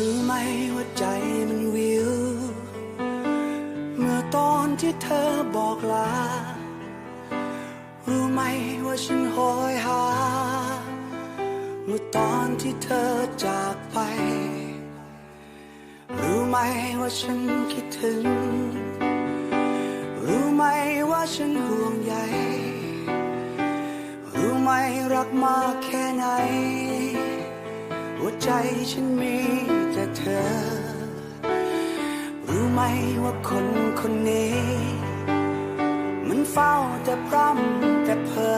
รู้ไหมว่าใจมันวิว เมื่อตอนที่เธอบอกลา รู้ไหมว่าฉันโหยหา เมื่อตอนที่เธอจากไป รู้ไหมว่าฉันคิดถึง รู้ไหมว่าฉันห่วงใย รู้ไหมรักมากแค่ไหน หัวใจฉันมีแต่เธอ รู้ไหมว่าคนคนนี้ มันเฝ้าแต่พร่ำแต่เพ้อ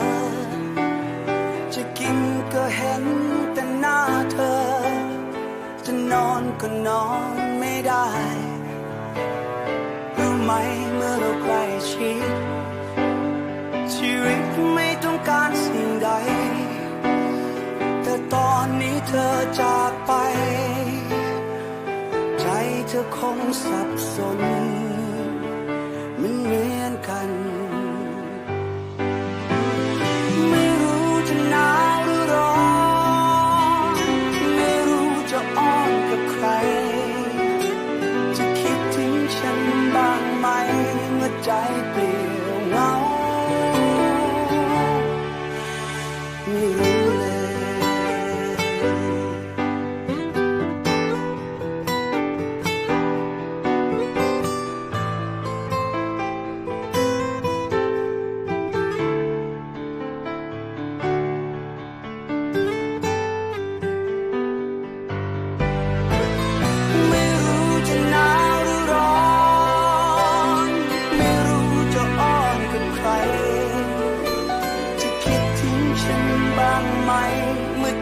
จะกินก็เห็นแต่หน้าเธอ จะนอนก็นอนไม่ได้ รู้ไหมเมื่อเราใกล้ชิดชีวิตไม่ต้องการ เธอจากไป ใจเธอคงสับสน มันเหมือนกัน ไม่รู้จะหนาวหรือร้อนไม่รู้จะอ้อนกับใคร จะคิดถึงฉันบ้างไหมเมื่อใจ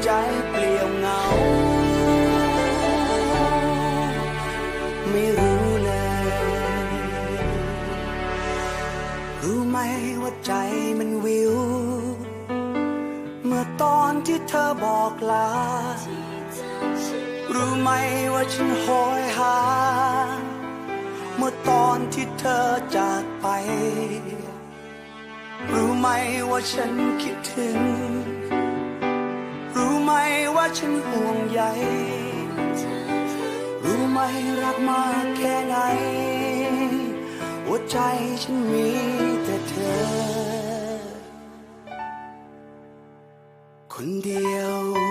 ใจเปลี่ยวเหงา ไม่รู้เลย รู้ไหมว่าใจมันวิว เมื่อตอนที่เธอบอกลา รู้ไหมว่าฉันโหยหา เมื่อตอนที่เธอจากไป รู้ไหมว่าฉันคิดถึง ฉันห่วงใยรู้ไหมรักมากแค่ไหน หัวใจฉันมีแต่เธอ คนเดียว